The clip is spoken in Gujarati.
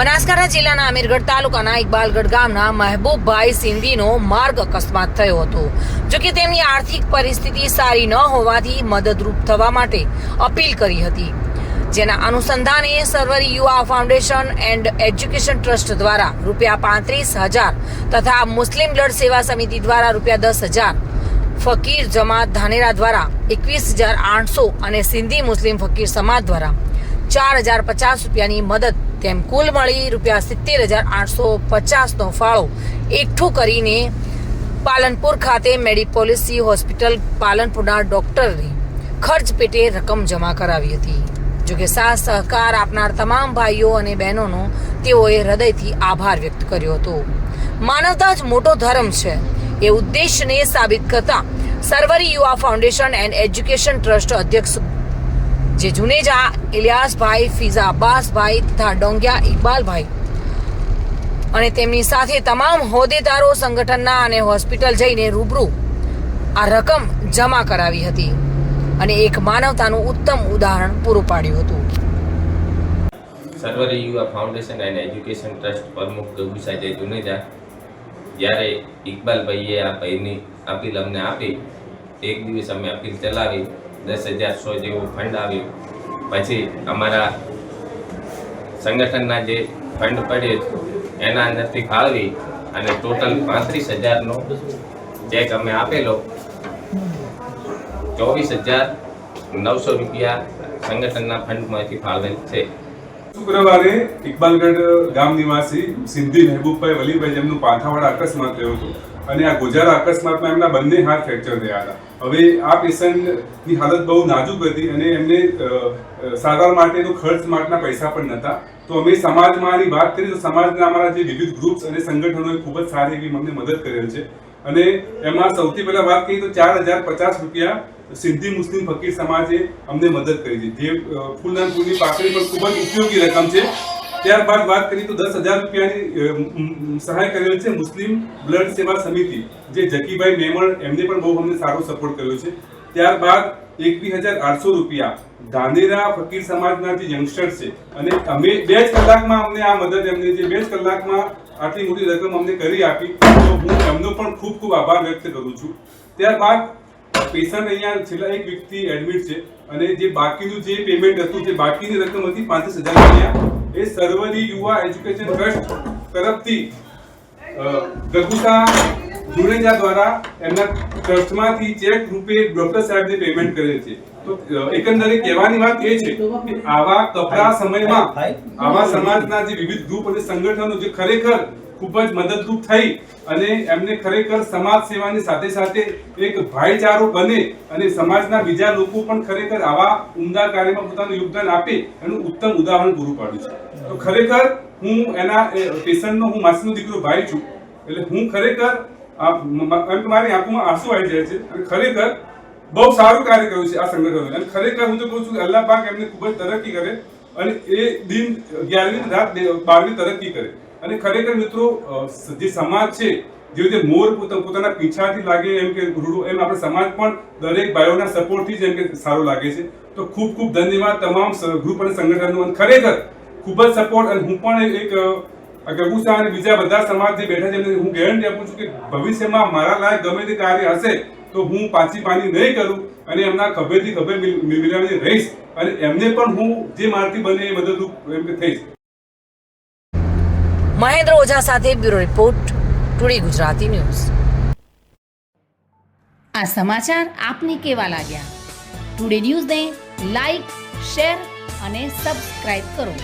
બનાસકાંઠા જિલ્લાના અમીરગઢ તાલુકાના ઇકબાલગઢ ગામના મહેબૂબભાઈ સિંધીનો માર્ગ અકસ્માત થયો હતો, જો કે તેમની આર્થિક પરિસ્થિતિ સારી ન હોવાથી મદદરૂપ થવા માટે અપીલ કરી હતી. જેના અનુસંધાને સર્વરી યુવા ફાઉન્ડેશન એન્ડ એજ્યુકેશન ટ્રસ્ટ દ્વારા રૂપિયા પાંત્રીસ હજાર તથા મુસ્લિમ બ્લડ સેવા સમિતિ દ્વારા રૂપિયા દસ હજાર, ફકીર જમાત ધાનેરા દ્વારા એકવીસ હજાર આઠસો અને સિંધી મુસ્લિમ ફકીર સમાજ દ્વારા ચાર હજાર પચાસ રૂપિયાની મદદ. તેમ કુલ મળી રૂપિયા સિત્તેર હજાર આઠસો પચાસનો ફાળો. એકઠું કરીને પાલનપુર ખાતે મેડિપોલિસી હોસ્પિટલ પાલનપુરના ડોક્ટરે ખર્ચ પેટે રકમ જમા કરાવી હતી. જોકે સાથ સહકાર આપનાર તમામ ભાઈઓ અને બહેનોનો તેઓએ હૃદયથી આભાર વ્યક્ત કર્યો હતો. માનવતા જ મોટો ધર્મ છે. એ ઉદ્દેશને સાબિત કરતા સર્વરી યુવા ફાઉન્ડેશન એન્ડ એજ્યુકેશન ટ્રસ્ટ અધ્યક્ષ જે જુનેજા ઇલિયાસભાઈ, ફિઝા અબ્બાસભાઈ તથા ડોંગિયા ઇકબાલભાઈ અને તેમની સાથે તમામ હોદ્દેદારો સંગઠનના અને હોસ્પિટલ જઈને રૂબરૂ આ રકમ જમા કરાવી હતી અને એક માનવતાનું ઉત્તમ ઉદાહરણ પૂરું પાડ્યું હતું. સર્વરી યુવા ફાઉન્ડેશન એન્ડ એજ્યુકેશન ટ્રસ્ટ પ્રમુખ ગગુસાઈ જુનેજા જ્યારે ઇકબાલભાઈએ આ ભાઈની અપીલ અમને આપી, એક દિવસ અમે અપીલ ચલાવી દસ હજાર સો જેવું ફંડ આવ્યું. પછી અમારા સંગઠનના જે ફંડ પડે એના અંદરથી ફાળવી અને ટોટલ પાંત્રીસ હજારનો ચેક અમે આપેલો. ચોવીસ હજાર નવસો રૂપિયા સંગઠનના ફંડમાંથી ફાળવેલ છે. શુક્રવારે ઇકબાલગઢ ગામ નિવાસી સિદ્ધિ મહેબૂબભાઈ વલીભાઈ જેમનું પાથાવાળા અકસ્માત થયો હતો અને આ ગોજારા અકસ્માતમાં એમના બંને હાથ ફ્રેક્ચર થયા હતા. હવે આ પેશન્ટની હાલત બહુ નાજુક હતી અને એમને સારવાર માટેનો ખર્ચ માટેના પૈસા પણ નહોતા. તો અમે સમાજમાં આની વાત કરી તો સમાજના અમારા જે વિવિધ ગ્રુપ્સ અને સંગઠનોએ ખૂબ જ સારી એવી અમને મદદ કરેલ છે. અને એમાં સૌથી પહેલા વાત કરીએ તો ચાર હજાર પચાસ રૂપિયા સિંધી મુસ્લિમ ફકીર સમાજે અમને મદદ કરી હતી જે અ, ફૂલના ફૂલની પાકડી પણ ખૂબ જ ઉપયોગી રકમ છે. ત્યારબાદ વાત કરીએ તો દસ હજાર રૂપિયાની સહાય કરેલ છે મુસ્લિમ બ્લડ સેવા સમિતિ, જે જકીભાઈ મેમણ, એમને પણ બહુ અમને સારો સપોર્ટ કર્યો છે. ત્યારબાદ એકવીસ હજાર આઠસો રૂપિયા ધાનેરા ફકીર સમાજના જે યંગસ્ટર છે, અને અમે બે જ કલાકમાં અમને આ મદદ એમને જે બે જ કલાકમાં આટલી મોટી રકમ અમને કરી આપી, તો હું એમનો પણ ખૂબ ખૂબ આભાર વ્યક્ત કરું છું. ત્યારબાદ પેશન્ટ અહીંયા છેલ્લા એક વીકથી એડમિટ છે, અને જે બાકીનું જે પેમેન્ટ હતું, જે બાકીની રકમ હતી પાંત્રીસ હજાર રૂપિયા એ સર્વરી યુવા એજ્યુકેશન ટ્રસ્ટ તરફથી ગગુસા જુનેજા દ્વારા એમના ટ્રસ્ટમાંથી ચેક રૂપે ડોક્ટર સાહેબને પેમેન્ટ કરે છે. તો એકંદરે કહેવાની વાત એ છે કે આવા કપરા સમયમાં આવા સમાજના જે વિવિધ ગ્રુપ અને સંગઠનો જે ખરેખર ખૂબ જ મદદરૂપ થઈ અને એમને ખરેખર સમાજ સેવાની સાથે સાથે એક ભાઈચારો બને અને સમાજના બીજા લોકો પણ ખરેખર આવા ઉમદા કાર્યમાં પોતાનું યોગદાન આપે એનું ઉત્તમ ઉદાહરણ પૂરું પાડ્યું છે તો ખરેખર હું એના પેશન્ટનો હું માસીનો દીકરો ભાઈ છું એટલે હું ખરેખર મારી આંખોમાં આંસુ આવી જાય છે અને ખરેખર બહુ સારું કાર્ય કર્યું છે આ સંગઠનોએ અને ખરેખર હું તો કહું છું કે અલ્લાહ પાક એમને ખૂબ જ તરક્કી કરે અને એ દિન અગિયારમી રાત બારમી તરક્કી કરે અને ખરેખર મિત્રો જે સમાજ છે જે રીતે મોર પોતા- પોતાના પીછાથી લાગે એમ કે રૂડું એમ આપણે સમાજ પણ દરેક ભાઈઓના સપોર્ટથી જ એમ કે સારો લાગે છે. તો ખૂબ ખૂબ ધન્યવાદ તમામ ગ્રુપ અને સંગઠનનો અને ખરેખર ખૂબ જ સપોર્ટ અને હું પણ એક અ, આ ગગુસા અને બીજા બધા સમાજ જે બેઠા છે એમને હું ગેરંટી આપું છું કે ભવિષ્યમાં મારા લાયક ગમે તે કાર્ય હશે તો હું પાછી પાની નહીં કરું અને એમના ખભેથી ખભે મિલ- મિલાવીને રહીશ અને એમને પણ હું જે મારથી બને એ મદદરૂપ એમ કે થઈશ. મહેન્દ્ર ઓઝા સાથે bureau report, today Gujarati news. આ સમાચાર આપને કેવા લાગ્યા? ટુડે ન્યૂઝને લાઈક, શેર અને સબસ્ક્રાઇબ કરો.